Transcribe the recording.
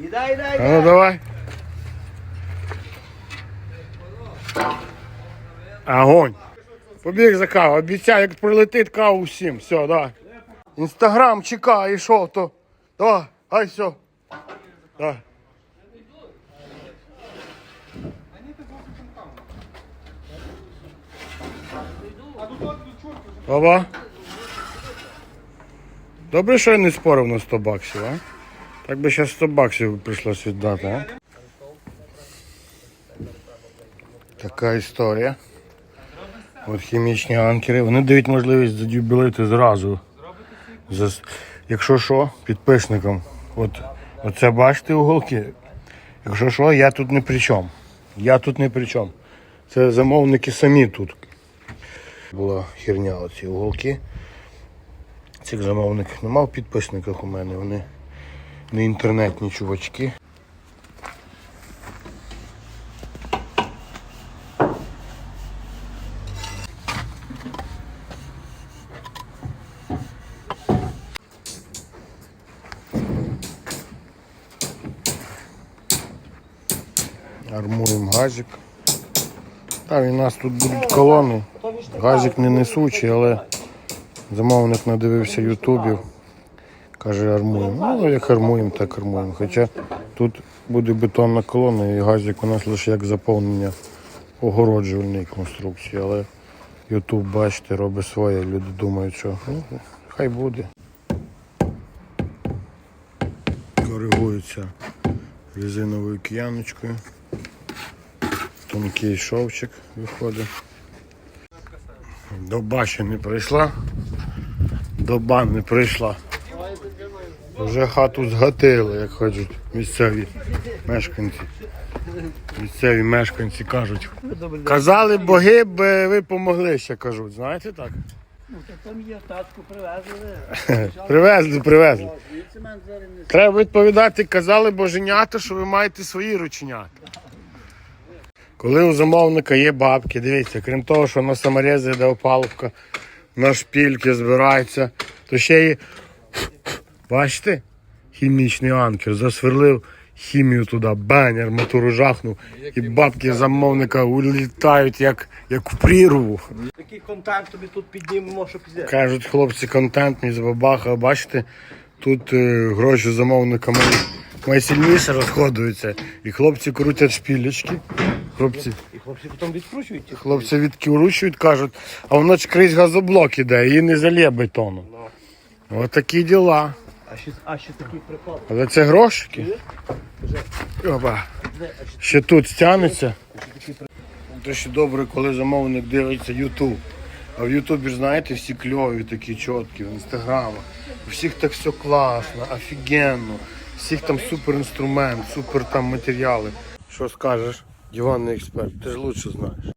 Ідай, ідай, А ну давай. Огонь. Побіг за каву. Обіцяю, як прилетить каву всім. Все, давай. Інстаграм чекає, що то. Давай, ай все. Давай. Баба. Добре, що я не спорив на 100 баксів, а? Так би ще 100 баксів прийшлось віддати, а? Така історія. От хімічні анкери. Вони дають можливість задюбілити зразу. За- Якщо що, підписникам. От, оце бачите уголки. Якщо що, я тут не при чому. Я тут не при чому. Це замовники самі тут. Була херня оці уголки. Цих замовників нема в підписниках у мене. Вони не інтернетні чувачки. Армуємо газик. Так, і у нас тут будуть колони. Газик не несучий, але замовник надивився ютубів. Каже, армуємо. Ну, як армуємо, так армуємо. Хоча тут буде бетонна колона і газик у нас лише як заповнення огороджувальної конструкції. Але Ютуб, бачите, робить своє. Люди думають, що ну, хай буде. Коригується резиновою кияночкою. Тонкий шовчик виходить. Доба ще не прийшла. Доба не прийшла. Вже хату згатили, як кажуть місцеві мешканці. Місцеві мешканці кажуть. Казали боги, би ви помогли ще кажуть. Знаєте так? Ну, то там є тачку привезли. Привезли, привезли. Треба відповідати, казали боженята, що ви маєте свої рученята. Коли у замовника є бабки, дивіться, крім того, що на саморези йде опалубка, на шпільки збирається, то ще є, бачите, хімічний анкер, засверлив хімію туди, бань, арматуру жахнув, і бабки замовника улітають як, як в прірву. Такий контакт тобі тут піднімемо, що пізде. Кажуть хлопці, контент мій з бабаха, бачите, тут е, гроші замовника мої найсильніше розходуються. І хлопці крутять шпілечки. Хлопці, І хлопці потім відкручують. ті хлопці відкручують, кажуть, а воно ж крізь газоблок іде, її не залє бетону. Ось такі діла. А ще, а ще такий прикол. Але це грошики. Опа. Ще тут стягнеться. Це ще добре, коли замовник дивиться Ютуб. А в Ютубі ж знаєте, всі кльові, такі чіткі, в інстаграмах. У всіх так все класно, офігенно. Всіх там супер інструмент, супер там матеріали. Що скажеш, диванний експерт, ти ж лучше знаєш.